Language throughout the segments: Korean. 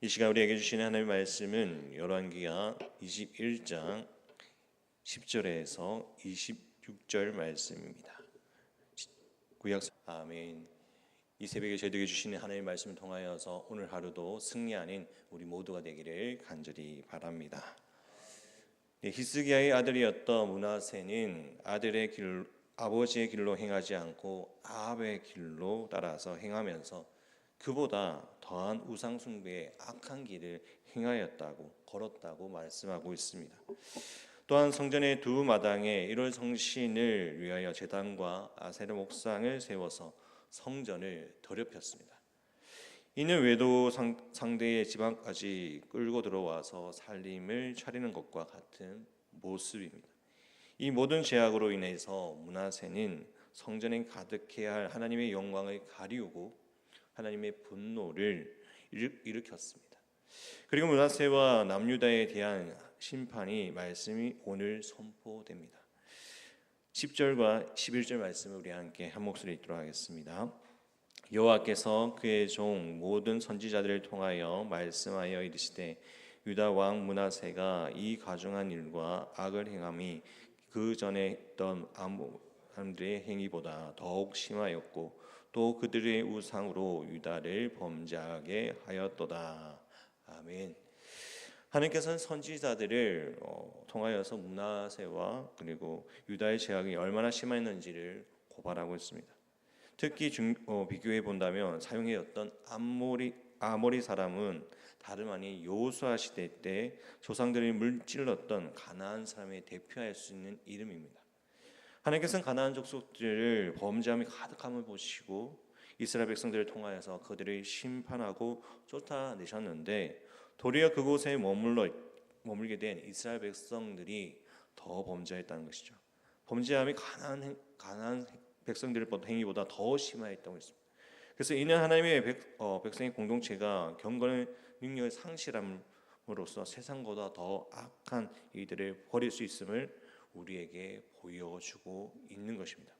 이 시간 우리에게 주시는 하나님의 말씀은 열왕기하 21장 10절에서 26절 말씀입니다. 구약 아멘. 이 새벽에 저희에게 주시는 하나님의 말씀을 통하여서 오늘 하루도 승리하는 우리 모두가 되기를 간절히 바랍니다. 네, 히스기야의 아들이었던 문하세는 아들의 길 아버지의 길로 행하지 않고 아합의 길로 따라서 행하면서 그보다 더한 우상 숭배의 악한 길을 행하였다고 걸었다고 말씀하고 있습니다. 또한 성전의 두 마당에 1월 성신을 위하여 제단과 아세르 목상을 세워서 성전을 더럽혔습니다. 이는 외도 상, 상대의 지방까지 끌고 들어와서 살림을 차리는 것과 같은 모습입니다. 이 모든 제약으로 인해서 문하세는 성전에 가득해야 할 하나님의 영광을 가리우고 하나님의 분노를 일으켰습니다. 그리고 문하세와 남유다에 대한 심판이 말씀이 오늘 선포됩니다. 10절과 11절 말씀을 우리 함께 한 목소리 읽도록 하겠습니다. 여호와께서 그의 종 모든 선지자들을 통하여 말씀하여 이르시되 유다 왕 문하세가 이 가중한 일과 악을 행함이 그 전에 했던 사람들의 행위보다 더욱 심하였고 또 그들의 우상으로 유다를 범죄하게 하였도다. 아멘. 하나님께서는 선지자들을 어, 통하여서 문하세와 그리고 유다의 제약이 얼마나 심했는지를 고발하고 있습니다. 특히 중, 어, 비교해 본다면 사용해왔던 아모리 아모리 사람은 다름 아닌 여호수아 시대 때 조상들이 물질렀던 가나안 사람의 대표할 수 있는 이름입니다. 하나님께서는 가나안 족속들을 범죄함이 가득함을 보시고 이스라엘 백성들을 통하여서 그들을 심판하고 쫓아내셨는데 도리어 그곳에 머물러 머물게 된 이스라엘 백성들이 더 범죄했다는 것이죠. 범죄함이 가나안 가나안 백성들의 행위보다 더 심하였다고 했습니다. 그래서 이는 하나님의 백, 어, 백성의 공동체가 경건의 능력을 상실함으로써 세상보다 더 악한 이들을 버릴 수 있음을 우리에게 보여주고 있는 것입니다.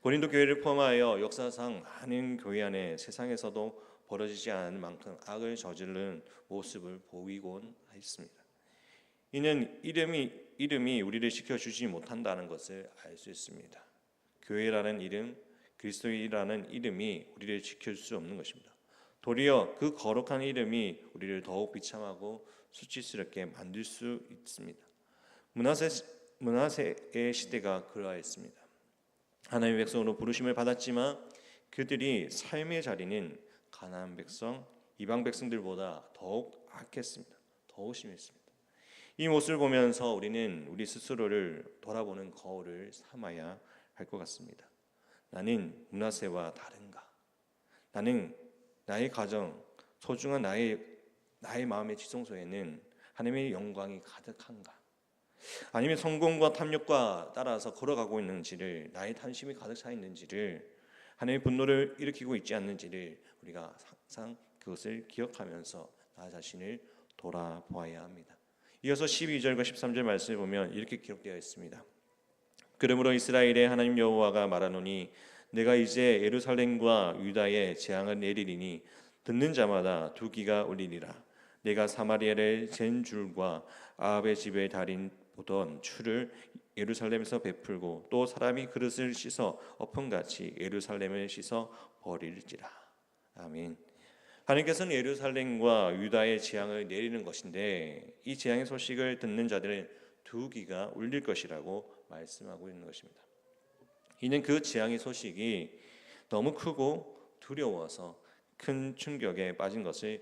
고린도 교회를 포함하여 역사상 많은 교회 안에 세상에서도 벌어지지 않은 만큼 악을 저지른 모습을 보이곤 했습니다. 이는 이름이 이름이 우리를 지켜 주지 못한다는 것을 알 수 있습니다. 교회라는 이름, 그리스도이라는 이름이 우리를 지킬 수 없는 것입니다. 도리어 그 거룩한 이름이 우리를 더욱 비참하고 수치스럽게 만들 수 있습니다. 문하세 문하세의 시대가 그러했습니다. 하나님의 백성으로 부르심을 받았지만 그들이 삶의 자리는 가나안 백성, 이방 백성들보다 더욱 악했습니다. 더욱 심했습니다. 이 모습을 보면서 우리는 우리 스스로를 돌아보는 거울을 삼아야 할 것 같습니다. 나는 문화세와 다른가? 나는 나의 가정, 소중한 나의 나의 마음의 지성소에는 하나님의 영광이 가득한가? 아니면 성공과 탐욕과 따라서 걸어가고 있는지를 나의 탐심이 가득 차 있는지를 하나님의 분노를 일으키고 있지 않는지를 우리가 항상 그것을 기억하면서 나 자신을 돌아보아야 합니다. 이어서 12절과 13절 말씀을 보면 이렇게 기록되어 있습니다. 그러므로 이스라엘의 하나님 여호와가 말하노니 내가 이제 예루살렘과 유다에 재앙을 내리리니 듣는 자마다 두 귀가 울리리라. 내가 사마리아를 잰 줄과 아합의 집에 달인 보던 추를 예루살렘에서 베풀고 또 사람이 그릇을 씻어 엎은같이 예루살렘을 씻어 버릴지라. 아멘. 하나님께서는 예루살렘과 유다의 재앙을 내리는 것인데 이 재앙의 소식을 듣는 자들은 두 귀가 울릴 것이라고 말씀하고 있는 것입니다. 이는 그 재앙의 소식이 너무 크고 두려워서 큰 충격에 빠진 것을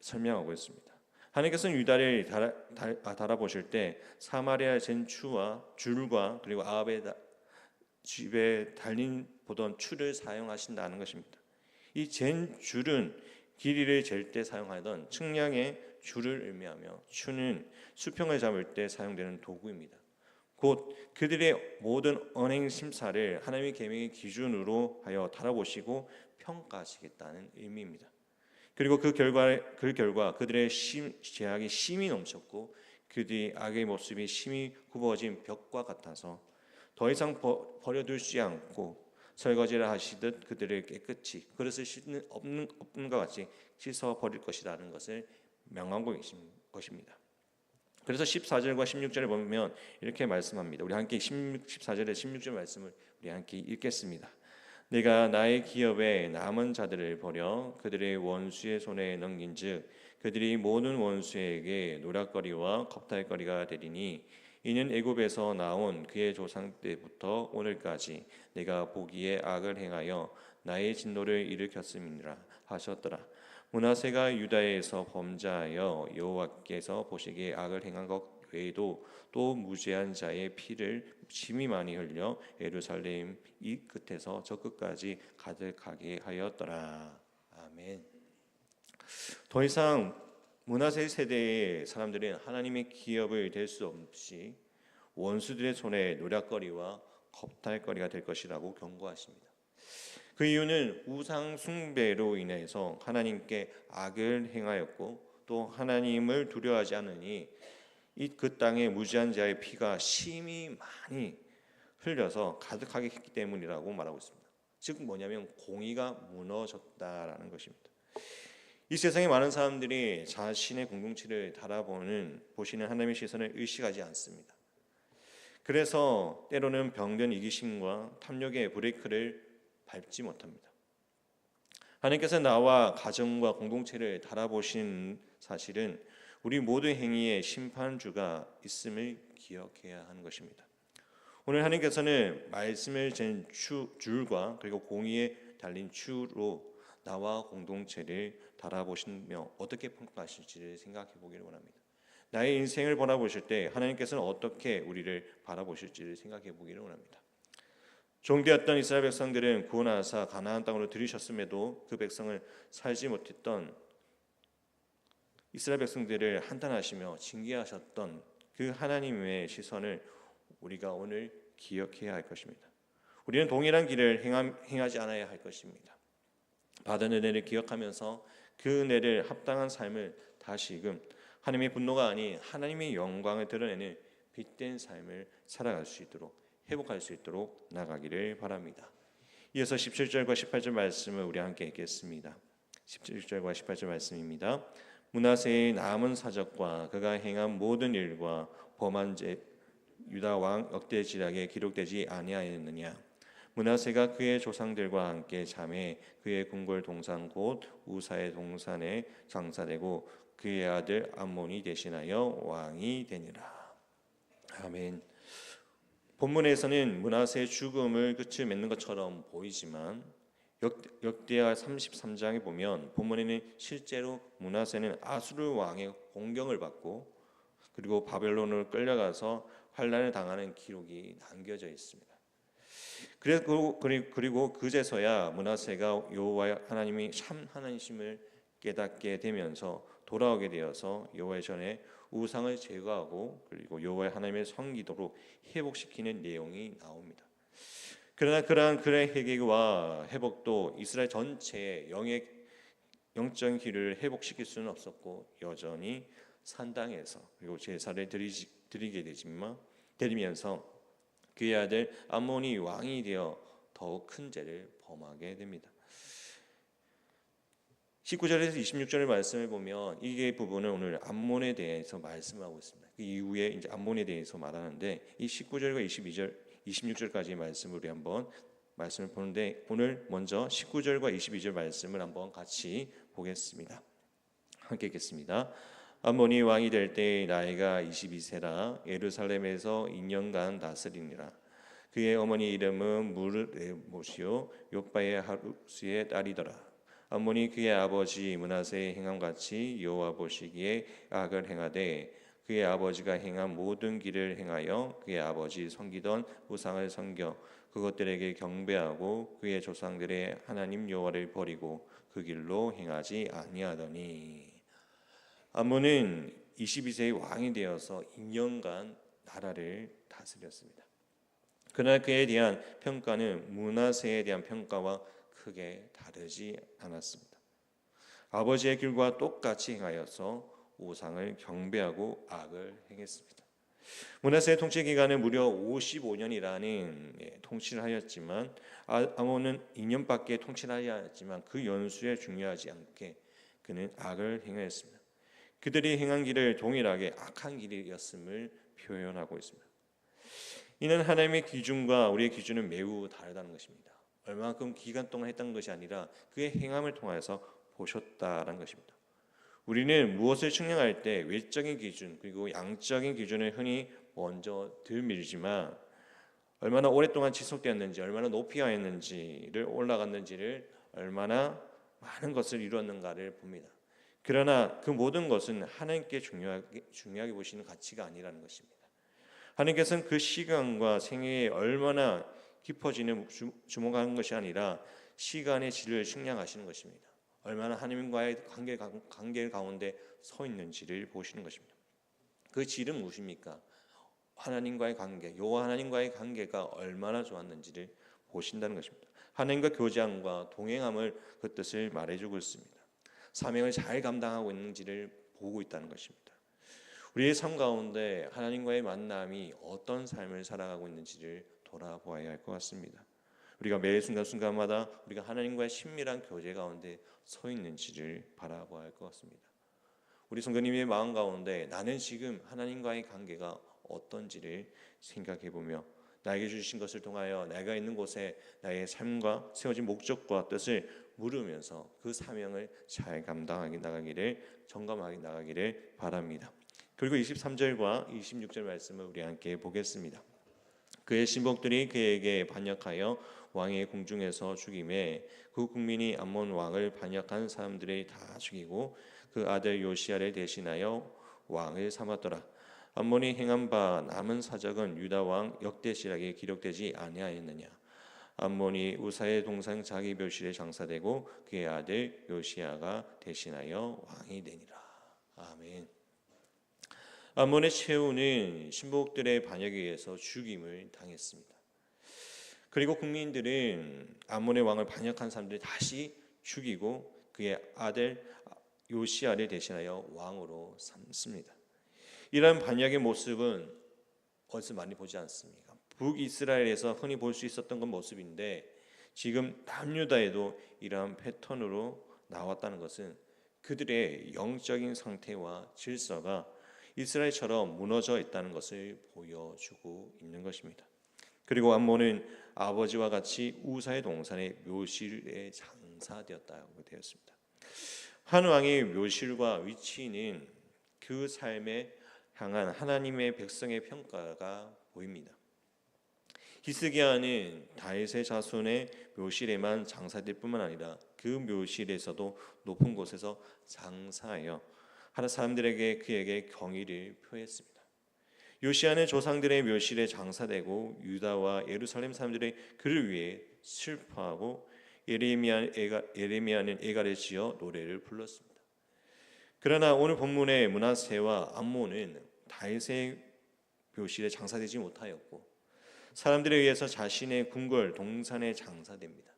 설명하고 있습니다. 하나님께서는 유다를 달아, 달아 보실 때 사마리아 젠추와 줄과 그리고 아합의 집에 달린 보던 추를 사용하신다는 것입니다. 이 젠 줄은 길이를 잴 때 사용하던 측량의 줄을 의미하며 추는 수평을 잡을 때 사용되는 도구입니다. 곧 그들의 모든 언행 심사를 하나님의 계명의 기준으로 하여 달아보시고 평가하시겠다는 의미입니다. 그리고 그 결과 그 결과 그들의 심, 제약이 심이 넘쳤고 그들의 악의 모습이 심이 굽어진 벽과 같아서 더 이상 버, 버려두지 않고 설거지를 하시듯 그들을 깨끗이 그릇을 씻는 없는 없는과 같이 씻어 버릴 것이라는 것을 명하고 계신 것입니다. 그래서 14절과 16절을 보면 이렇게 말씀합니다. 우리 함께 16, 14절에 16절 말씀을 우리 함께 읽겠습니다. 내가 나의 기업에 남은 자들을 버려 그들의 원수의 손에 넘긴즉 그들이 모든 원수에게 노략거리와 겁탈거리가 되리니 이는 애굽에서 나온 그의 조상 때부터 오늘까지 내가 보기에 악을 행하여 나의 진노를 일으켰음이니라 하셨더라. 문하세가 유다에서 범죄하여 여호와께서 보시기에 악을 행한 것 외에도 또 무죄한 자의 피를 심히 많이 흘려 예루살렘 이 끝에서 저 끝까지 가득하게 하였더라. 아멘. 더 이상 문하세 세대의 사람들은 하나님의 기업을 될 수 없이 원수들의 손에 노략거리와 겁탈거리가 될 것이라고 경고하십니다. 그 이유는 우상 숭배로 인해서 하나님께 악을 행하였고 또 하나님을 두려워하지 않으니 이 그 땅에 무지한 자의 피가 심히 많이 흘려서 가득하게 했기 때문이라고 말하고 있습니다. 즉 뭐냐면 공의가 무너졌다라는 것입니다. 이 세상에 많은 사람들이 자신의 공동체를 달아보는 보시는 하나님의 시선을 의식하지 않습니다. 그래서 때로는 병든 이기심과 탐욕의 브레이크를 밟지 못합니다. 하나님께서 나와 가정과 공동체를 달아보신 사실은 우리 모든 행위에 심판주가 있음을 기억해야 하는 것입니다. 오늘 하나님께서는 말씀을 잰 줄과 그리고 공의에 달린 추로 나와 공동체를 달아보시며 어떻게 평가하실지를 생각해 보기를 원합니다. 나의 인생을 바라보실 때 하나님께서는 어떻게 우리를 바라보실지를 생각해 보기를 원합니다. 종되었던 이스라엘 백성들은 구원하사 가나안 땅으로 들이셨음에도 그 백성을 살지 못했던 이스라엘 백성들을 한탄하시며 징계하셨던 그 하나님의 시선을 우리가 오늘 기억해야 할 것입니다. 우리는 동일한 길을 행하지 않아야 할 것입니다. 받은 은혜를 기억하면서 그 은혜를 합당한 삶을 다시금 하나님의 분노가 아닌 하나님의 영광을 드러내는 빛된 삶을 살아갈 수 있도록 회복할 수 있도록 나가기를 바랍니다. 이어서 17절과 18절 말씀을 우리 함께 읽겠습니다. 17절과 18절 말씀입니다. 문하세의 남은 사적과 그가 행한 모든 일과 범한 죄 유다 왕 역대 지략에 기록되지 아니하였느냐 문하세가 그의 조상들과 함께 잠에 그의 궁궐 동산 곧 우사의 동산에 장사되고 그의 아들 암몬이 대신하여 왕이 되니라. 아멘. 본문에서는 문하세의 죽음을 끝을 맺는 것처럼 보이지만 역 대하 33장에 보면 본문에는 실제로 문하세는 아수르 왕의 공경을 받고 그리고 바벨론으로 끌려가서 환란을 당하는 기록이 남겨져 있습니다. 그리고 그리고 그제서야 문하세가 여호와 하나님이 참 하나님심을 깨닫게 되면서 돌아오게 되어서 여호와 전에 우상을 제거하고 그리고 여호와 하나님의 성기도로 회복시키는 내용이 나옵니다. 그러나 그러한 그의 회개와 회복도 이스라엘 전체의 영의 영적 길을 회복시킬 수는 없었고 여전히 산당에서 그리고 제사를 드리지, 드리게 되지만 드리면서 그의 아들 암몬이 왕이 되어 더욱 큰 죄를 범하게 됩니다. 19절에서 26절의 말씀을 보면 이게 부분은 오늘 암몬에 대해서 말씀하고 있습니다. 그 이후에 이제 암몬에 대해서 말하는데 이 19절과 22절, 26절까지의 말씀을 우리 한번 말씀을 보는데 오늘 먼저 19절과 22절 말씀을 한번 같이 보겠습니다. 함께 읽겠습니다. 암몬이 왕이 될때 나이가 22세라 예루살렘에서 2년간 다스리니라. 그의 어머니 이름은 무르레모시오 요바의 하루스의 딸이더라. 암몬이 그의 아버지 문하세의 행함같이 여호와 보시기에 악을 행하되 그의 아버지가 행한 모든 길을 행하여 그의 아버지 섬기던 우상을 섬겨 그것들에게 경배하고 그의 조상들의 하나님 여호와를 버리고 그 길로 행하지 아니하더니 암몬은 22세의 왕이 되어서 2년간 나라를 다스렸습니다. 그날 그에 대한 평가는 문하세에 대한 평가와 크게 다르지 않았습니다. 아버지의 길과 똑같이 행하여서 우상을 경배하고 악을 행했습니다. 문하세의 통치 기간은 무려 55년이라는 예, 통치를 하였지만 아- 아몬은 2년밖에 통치를 하였지만 그 연수에 중요하지 않게 그는 악을 행하였습니다. 그들이 행한 길을 동일하게 악한 길이었음을 표현하고 있습니다. 이는 하나님의 기준과 우리의 기준은 매우 다르다는 것입니다. 얼마만큼 기간 동안 했던 것이 아니라 그의 행함을 통하여서 보셨다라는 것입니다. 우리는 무엇을 측량할 때 외적인 기준 그리고 양적인 기준을 흔히 먼저 들밀지만 얼마나 오랫동안 지속되었는지 얼마나 높이가 있는지를 올라갔는지를 얼마나 많은 것을 이루었는가를 봅니다. 그러나 그 모든 것은 하나님께 중요하게, 중요하게 보시는 가치가 아니라는 것입니다. 하나님께서는 그 시간과 생애에 얼마나 깊어지는 주- 주목하는 것이 아니라 시간의 질을 측량하시는 것입니다. 얼마나 하나님과의 관계 관계 가운데 서 있는지를 보시는 것입니다. 그 질은 무엇입니까? 하나님과의 관계, 여호와 하나님과의 관계가 얼마나 좋았는지를 보신다는 것입니다. 하나님과 교제함과 동행함을 그 뜻을 말해주고 있습니다. 사명을 잘 감당하고 있는지를 보고 있다는 것입니다. 우리의 삶 가운데 하나님과의 만남이 어떤 삶을 살아가고 있는지를 돌아보아야 할 것 같습니다. 우리가 매 순간순간마다 우리가 하나님과의 친밀한 교제 가운데 서 있는지를 바라보아야 할 것 같습니다. 우리 성도님의 마음 가운데 나는 지금 하나님과의 관계가 어떤지를 생각해 보며 나에게 주신 것을 통하여 내가 있는 곳에 나의 삶과 세워진 목적과 뜻을 물으면서 그 사명을 잘 감당하게 나가기를 점검하게 나가기를 바랍니다. 그리고 23절과 26절 말씀을 우리 함께 보겠습니다. 그의 신복들이 그에게 반역하여 왕의 궁중에서 죽임에 그 국민이 암몬 왕을 반역한 사람들이 다 죽이고 그 아들 요시아를 대신하여 왕을 삼았더라. 암몬이 행한 바 남은 사적은 유다 왕 역대시락에 기록되지 아니하였느냐. 암몬이 우사의 동상 자기 묘실에 장사되고 그의 아들 요시아가 대신하여 왕이 되니라. 아멘. 암몬의 최후는 신복들의 반역에 의해서 죽임을 당했습니다. 그리고 국민들은 암몬의 왕을 반역한 사람들이 다시 죽이고 그의 아들 요시아를 대신하여 왕으로 삼습니다. 이러한 반역의 모습은 어디서 많이 보지 않습니까? 북이스라엘에서 흔히 볼 수 있었던 건 모습인데 지금 남유다에도 이러한 패턴으로 나왔다는 것은 그들의 영적인 상태와 질서가 이스라엘처럼 무너져 있다는 것을 보여주고 있는 것입니다. 그리고 암몬은 아버지와 같이 우사의 동산의 묘실에 장사되었다고 되었습니다. 한 왕의 묘실과 위치는 그 삶에 향한 하나님의 백성의 평가가 보입니다. 히스기야는 다윗의 자손의 묘실에만 장사될 뿐만 아니라 그 묘실에서도 높은 곳에서 장사하여 하나 사람들에게 그에게 경의를 표했습니다. 요시아는 조상들의 묘실에 장사되고 유다와 예루살렘 사람들의 그를 위해 슬퍼하고 예레미야 예레미야는 애가를 지어 노래를 불렀습니다. 그러나 오늘 본문의 문하세와 암몬은 다윗의 묘실에 장사되지 못하였고 사람들에 의해서 자신의 궁궐 동산에 장사됩니다.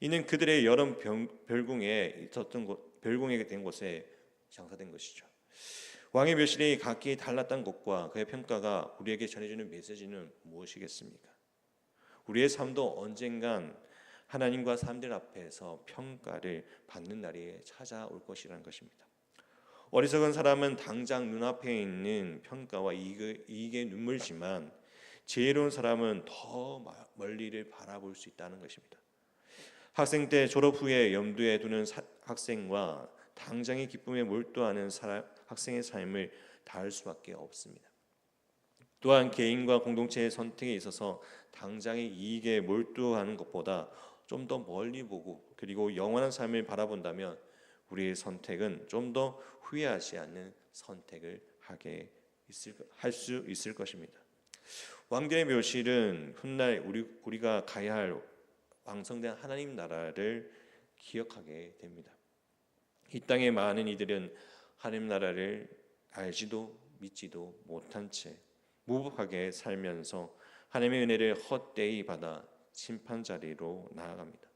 이는 그들의 여름 별궁에 있었던 곳, 별궁에 된 곳에 장사된 것이죠. 왕의 묘실이 각기 달랐던 것과 그의 평가가 우리에게 전해주는 메시지는 무엇이겠습니까? 우리의 삶도 언젠간 하나님과 사람들 앞에서 평가를 받는 날이 찾아올 것이라는 것입니다. 어리석은 사람은 당장 눈앞에 있는 평가와 이익에 눈물지만 지혜로운 사람은 더 멀리를 바라볼 수 있다는 것입니다. 학생 때 졸업 후에 염두에 두는 학생과 당장의 기쁨에 몰두하는 사람, 학생의 삶을 다할 수밖에 없습니다. 또한 개인과 공동체의 선택에 있어서 당장의 이익에 몰두하는 것보다 좀 더 멀리 보고 그리고 영원한 삶을 바라본다면 우리의 선택은 좀 더 후회하지 않는 선택을 하게 할 수 있을 것입니다. 왕들의 묘실은 훗날 우리 우리가 가야 할 왕성된 하나님 나라를 기억하게 됩니다. 이 땅의 많은 이들은 하나님 나라를 알지도 믿지도 못한 채 무복하게 살면서 하나님의 은혜를 헛되이 받아 심판 자리로 나아갑니다.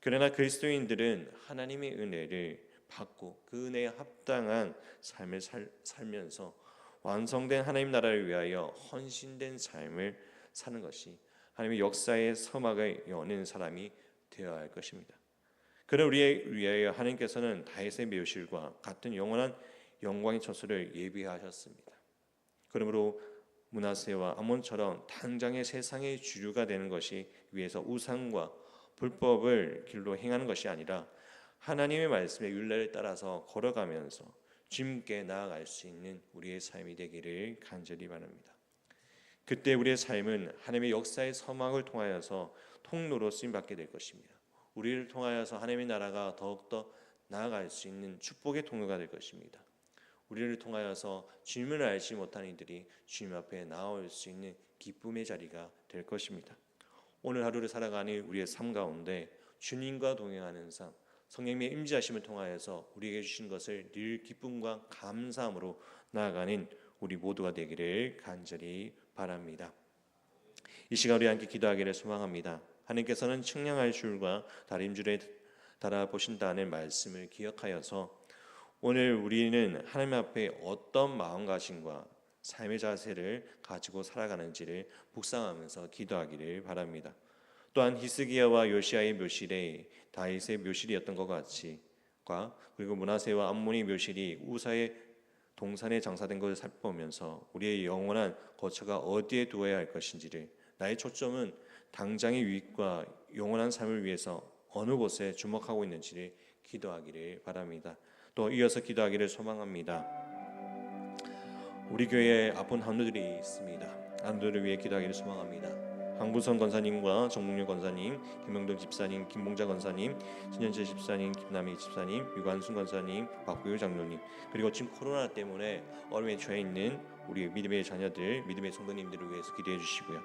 그러나 그리스도인들은 하나님의 은혜를 받고 그 은혜에 합당한 삶을 살, 살면서 완성된 하나님 나라를 위하여 헌신된 삶을 사는 것이 하나님의 역사의 서막을 여는 사람이 되어야 할 것입니다. 그런 우리에 위하여 하나님께서는 다윗의 묘실과 같은 영원한 영광의 처소를 예비하셨습니다. 그러므로 문하세와 아몬처럼 당장의 세상의 주류가 되는 것이 위해서 우상과 불법을 길로 행하는 것이 아니라 하나님의 말씀의 율례를 따라서 걸어가면서 주님께 나아갈 수 있는 우리의 삶이 되기를 간절히 바랍니다. 그때 우리의 삶은 하나님의 역사의 서막을 통하여서 통로로 쓰임 받게 될 것입니다. 우리를 통하여서 하나님의 나라가 더욱더 나아갈 수 있는 축복의 통로가 될 것입니다. 우리를 통하여서 주님을 알지 못하는 이들이 주님 앞에 나올 수 있는 기쁨의 자리가 될 것입니다. 오늘 하루를 살아가는 우리의 삶 가운데 주님과 동행하는 삶, 성령님의 임재하심을 통하여서 우리에게 주신 것을 늘 기쁨과 감사함으로 나아가는 우리 모두가 되기를 간절히 바랍니다. 이 시간 우리 함께 기도하기를 소망합니다. 하나님께서는 측량할 줄과 다림줄에 달아보신다는 말씀을 기억하여서 오늘 우리는 하나님 앞에 어떤 마음가짐과 삶의 자세를 가지고 살아가는지를 묵상하면서 기도하기를 바랍니다. 또한 히스기야와 요시아의 묘실에 다윗의 묘실이었던 것 같이과 그리고 문하세와 암몬의 묘실이 우사의 동산에 장사된 것을 살펴보면서 우리의 영원한 거처가 어디에 두어야 할 것인지를 나의 초점은 당장의 유익과 영원한 삶을 위해서 어느 곳에 주목하고 있는지를 기도하기를 바랍니다. 또 이어서 기도하기를 소망합니다. 우리 교회에 아픈 한우들이 있습니다. 한우들을 위해 기도하기를 소망합니다. 황부선 권사님과 정몽률 권사님, 김영동 집사님, 김봉자 권사님, 신현재 집사님, 김남희 집사님, 유관순 권사님, 박구유 장로님 그리고 지금 코로나 때문에 어려움에 처해 있는 우리 믿음의 자녀들, 믿음의 성도님들을 위해서 기도해 주시고요.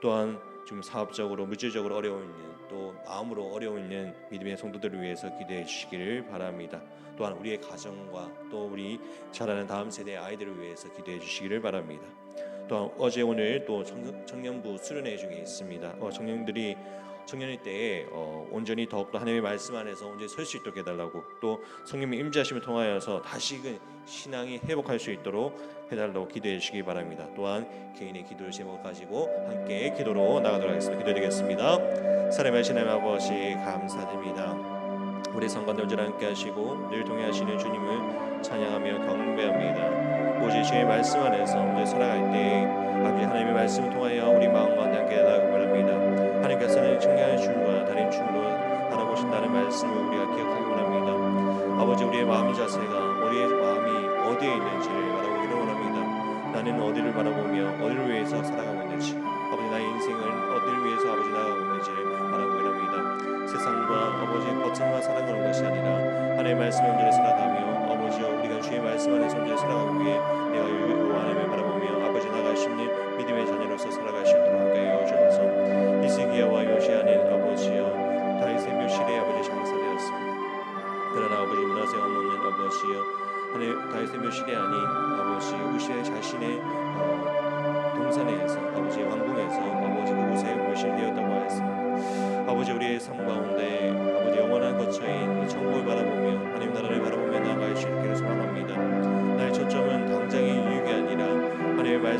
또한 지금 사업적으로 물질적으로 어려워 있는 또 마음으로 어려워 있는 믿음의 성도들을 위해서 기도해 주시기를 바랍니다. 또한 우리의 가정과 또 우리 자라는 다음 세대 아이들을 위해서 기도해 주시기를 바랍니다. 또한 어제 오늘 또 청년부 수련회 중에 있습니다. 어, 청년들이 청년의 때에 어, 온전히 더욱더 하나님의 말씀 안에서 온전히 설 수 있도록 해달라고 또 성령의 임재하심을 통하여서 다시금 신앙이 회복할 수 있도록 해달라고 기도해 주시기 바랍니다. 또한 개인의 기도를 제목 가지고 함께 기도로 나가도록 하겠습니다. 기도드리겠습니다. 사랑의 하나님 아버지 감사드립니다. 우리 성관들 언제나 함께 하시고 늘 동행하시는 주님을 찬양하며 경배합니다. 오직 주의 말씀 안에서 오늘 살아갈 때 아버지 하나님의 말씀을 통하여 우리 마음과 함께 나가고 청량한 줄과 다른 줄로 바라보신다는 말씀을 우리가 기억하기 원합니다. 아버지 우리의 마음의 자세가 우리의 마음이 어디에 있는지를 바라보기를 원합니다. 나는 어디를 바라보며 어디를 위해서 살아가고 있는지 아버지 나의 인생을 어디를 위해서 아버지 나아가고 있는지를 바라보기를 합니다. 세상과 아버지 거창과 살아가는 것이 아니라 하나님의 말씀에 온전히 살아가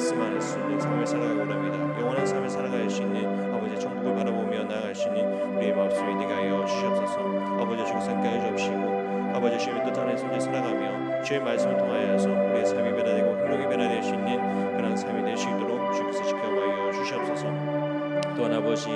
말씀 안에 수 있는 삶을 살아가고 합니다. 영원한 삶을 살아갈 수 있는 아버지 천국을 바라보며 나아갈 수 있는 우리의 마음속에 네가 하여 주시옵소서. 아버지 주께서 함께 주옵시고 아버지 주님의 뜻 안에서 이제 살아가며 주의 말씀을 통하여서 우리의 삶이 변화되고 행동이 변화될 수 있는 그런 삶이 될 수 있도록 주께서 지켜봐여 주시옵소서. 또한 아버지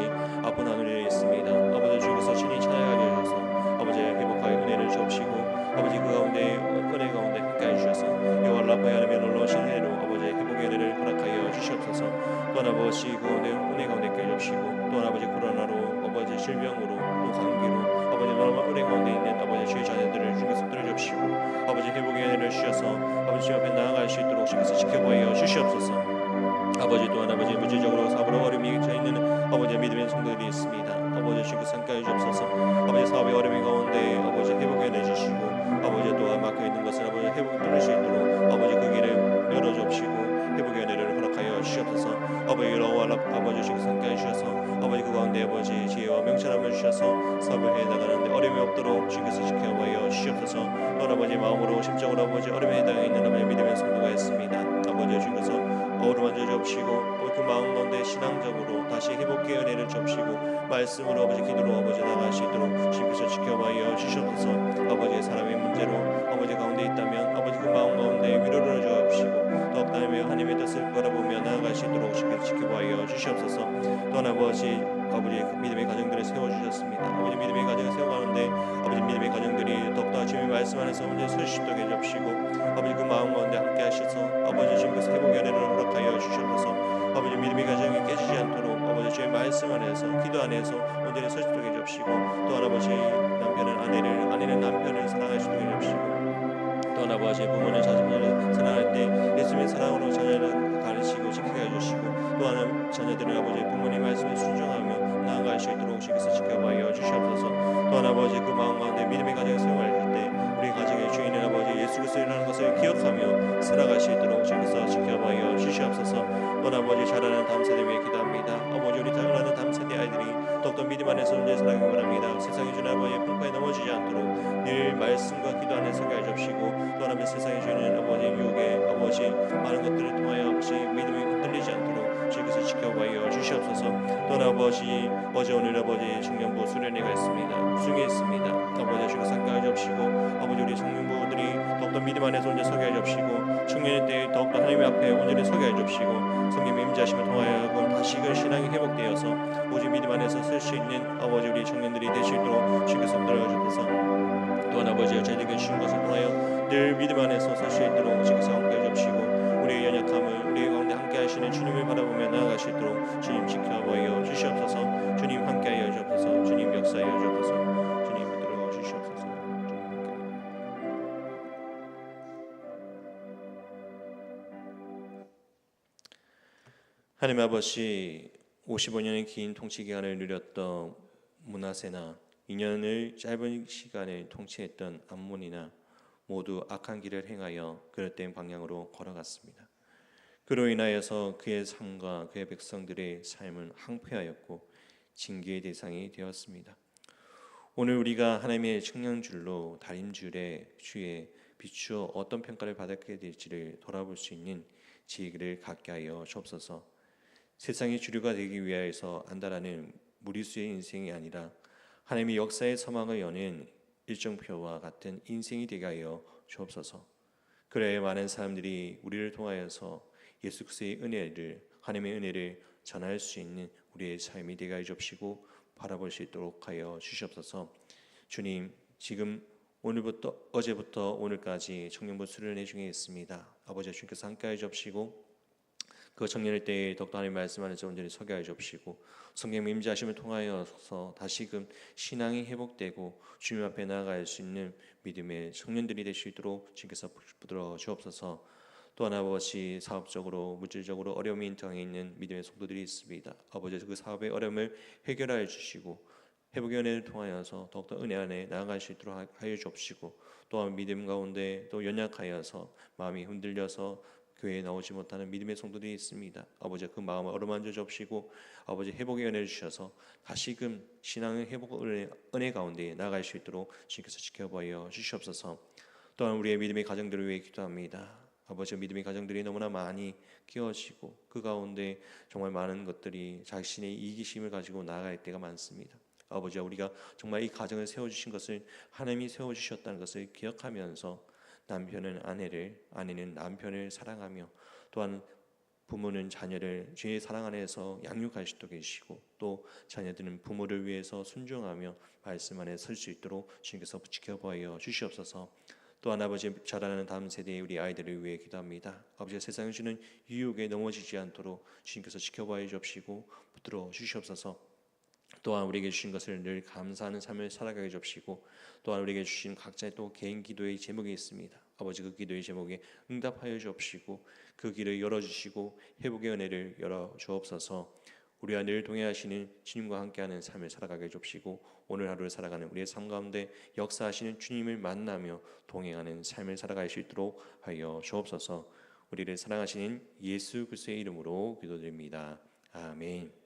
질병으로 또 감기로. 아버지 너무 은혜 가운데 있는 아버지 주의 자녀들을 주께서 들어주시고 아버지 회복의 은혜를 주셔서 아버지 앞에 나아갈 수 있도록 주께서 지켜보여 주시옵소서. 아버지 또한 아버지 물질적으로 사업으로 어려움이 처해 있는 아버지 믿음의 성도들이 있습니다. 아버지 주께서 함께 주옵소서. 아버지 사업의 어려움이 가운데 아버지 회복의 은혜 주시고 아버지 또한 막혀있는 것을 아버지 회복 누릴 수 있도록 아버지 그 길을 열어주옵시고 회복의 은혜를 허락하여 주시옵소서 아버지 여호와 아버지 주께서 함께 주셔서 아버지 그 가운데 아버지 지혜와 명철함을 주셔서 사업을 해나가는데 어려움이 없도록 주께서 지켜보여 주시옵소서 또 아버지 마음으로 심적으로 아버지 어려움에 해당해 있는 아버지 믿음의 성도가 있습니다. 아버지 주님께서 어루만져 접시고 그 마음 가운데 신앙적으로 다시 회복의 은혜를 접시고 말씀으로 아버지 기도로 아버지 나가시도록 주님께서 지켜봐여 주시옵소서 아버지의 사람의 문제로 아버지 가운데 있다면 아버지 그 마음 하나님의 뜻을 바라보며 나아가시도록 주님께서 지켜봐여 주시옵소서. 또한 아버지 아버지 그 믿음의 가정들을 세워주셨습니다. 아버지 믿음의 가정을 세워가는데 아버지 믿음의 가정들이 더욱더 주님의 말씀 안에서 언제 설수 있도록 해주시고 아버지 그 마음 가운데 함께 하셔서 아버지 주님께서 회복의 은혜를 허락하여 주시옵소서. 아버지 믿음의 가정이 깨지지 않도록 아버지 주의 말씀 안에서 기도 안에서 온전히 있도록 해주시고 또 아버지 남편은 아내를 아내는 남편을 있도록 해주시고 또한 아버지 부모는 자녀를 사랑할 때 예수님의 사랑으로 자녀를 가르치고 지키게 해주시고 또한 자녀들은 아버지 부모님 말씀에 순종하며 나아갈 수 있도록 주께서 지켜봐 여 주시옵소서. 또한 아버지 그 마음 가운데 믿음의 가정을 세워갈 때 우리 가정의 주인은 아버지 예수 그리스도라는 것을 기억하며 있도록 아버지 어제 오늘 아버지 청년부 수련회가 있습니다. 수행에 있습니다. 아버지 주께서 함께 해주시고 아버지 우리 청년부들이 더욱더 믿음 안에서 언제 서게 해주시고 청년의 때 더욱더 하나님 앞에 온전히 서게 해주시고 성령의 임재하심을 통하여 다시금 신앙이 회복되어서 오직 믿음 안에서 설수 있는 아버지 우리 청년들이 되시도록 주께서 들어 주셔서. 또한 아버지 저희에게 주신 것을 통하여 늘 믿음 안에서 설수 있도록 주께서 함께 해주시고 우리의 연약함을 함께 하시는 주님을 바라보며 나아갈 수 있도록 주님 지켜보여 주시옵소서. 주님 함께 하여 주옵소서. 주님 역사하여 주옵소서. 주님 붙들어 주시옵소서. 함께 하나님 아버지 55년의 긴 통치 기간을 누렸던 문하세나 2년을 짧은 시간을 통치했던 암몬이나 모두 악한 길을 행하여 그릇된 방향으로 걸어갔습니다. 그로 인하여서 그의 삶과 그의 백성들의 삶은 항폐하였고 징계의 대상이 되었습니다. 오늘 우리가 하나님의 측량줄로 다림줄에 주에 비추어 어떤 평가를 받게 될지를 돌아볼 수 있는 지혜를 갖게 하여 주옵소서. 세상의 주류가 되기 위하여서 안다라는 무리수의 인생이 아니라 하나님의 역사의 서막을 여는 일정표와 같은 인생이 되게 하여 주옵소서. 그래야 많은 사람들이 우리를 통하여서 예수 그리스도의 은혜를 하나님의 은혜를 전할 수 있는 우리의 삶이 되게 하여 주옵시고 바라볼 수 있도록 하여 주시옵소서. 주님, 지금 오늘부터 어제부터 오늘까지 청년부 수련회 중에 있습니다. 아버지 주님께서 함께하여 주옵시고 그 청년일 때에 덕도 하나님 말씀 안에서 온전히 서게 하여 주옵시고 성령 임재하심을 통하여서 다시금 신앙이 회복되고 주님 앞에 나아갈 수 있는 믿음의 청년들이 될 수 있도록 주님께서 부들어 주옵소서 또한 아버지 사업적으로 물질적으로 어려움이 당해 있는 믿음의 성도들이 있습니다. 아버지 그 사업의 어려움을 해결하여 주시고 회복의 은혜를 통하여서 더욱더 은혜 안에 나아갈 수 있도록 하여 주옵시고 또한 믿음 가운데 또 연약하여서 마음이 흔들려서 교회에 나오지 못하는 믿음의 성도들이 있습니다. 아버지 그 마음을 어루만져 주옵시고 아버지 회복의 은혜를 주셔서 다시금 신앙의 회복 은혜, 은혜 가운데 나아갈 수 있도록 주님께서 지켜보여 주시옵소서. 또한 우리의 믿음의 가정들을 위해 기도합니다. 아버지 믿음의 가정들이 너무나 많이 끼어지고 그 가운데 정말 많은 것들이 자신의 이기심을 가지고 나아갈 때가 많습니다. 아버지 우리가 정말 이 가정을 세워주신 것을 하나님이 세워주셨다는 것을 기억하면서 남편은 아내를 아내는 남편을 사랑하며 또한 부모는 자녀를 주의 사랑 안에서 양육할 수도 계시고 또 자녀들은 부모를 위해서 순종하며 말씀 안에 설 수 있도록 주님께서 지켜보여 주시옵소서. 또한 아버지 자라나는 다음 세대의 우리 아이들을 위해 기도합니다. 아버지 세상에 주는 유혹에 넘어지지 않도록 주님께서 지켜봐 주옵시고 붙들어 주시옵소서. 또한 우리에게 주신 것을 늘 감사하는 삶을 살아가게 주옵시고 또한 우리에게 주신 각자의 또 개인 기도의 제목이 있습니다. 아버지 그 기도의 제목에 응답하여 주옵시고 그 길을 열어 주시고 회복의 은혜를 열어 주옵소서. 우리와 늘 동행하시는 주님과 함께하는 삶을 살아가게 해주시고 오늘 하루를 살아가는 우리의 삶 가운데 역사하시는 주님을 만나며 동행하는 삶을 살아갈 수 있도록 하여 주옵소서. 우리를 사랑하시는 예수 그리스도의 이름으로 기도드립니다. 아멘.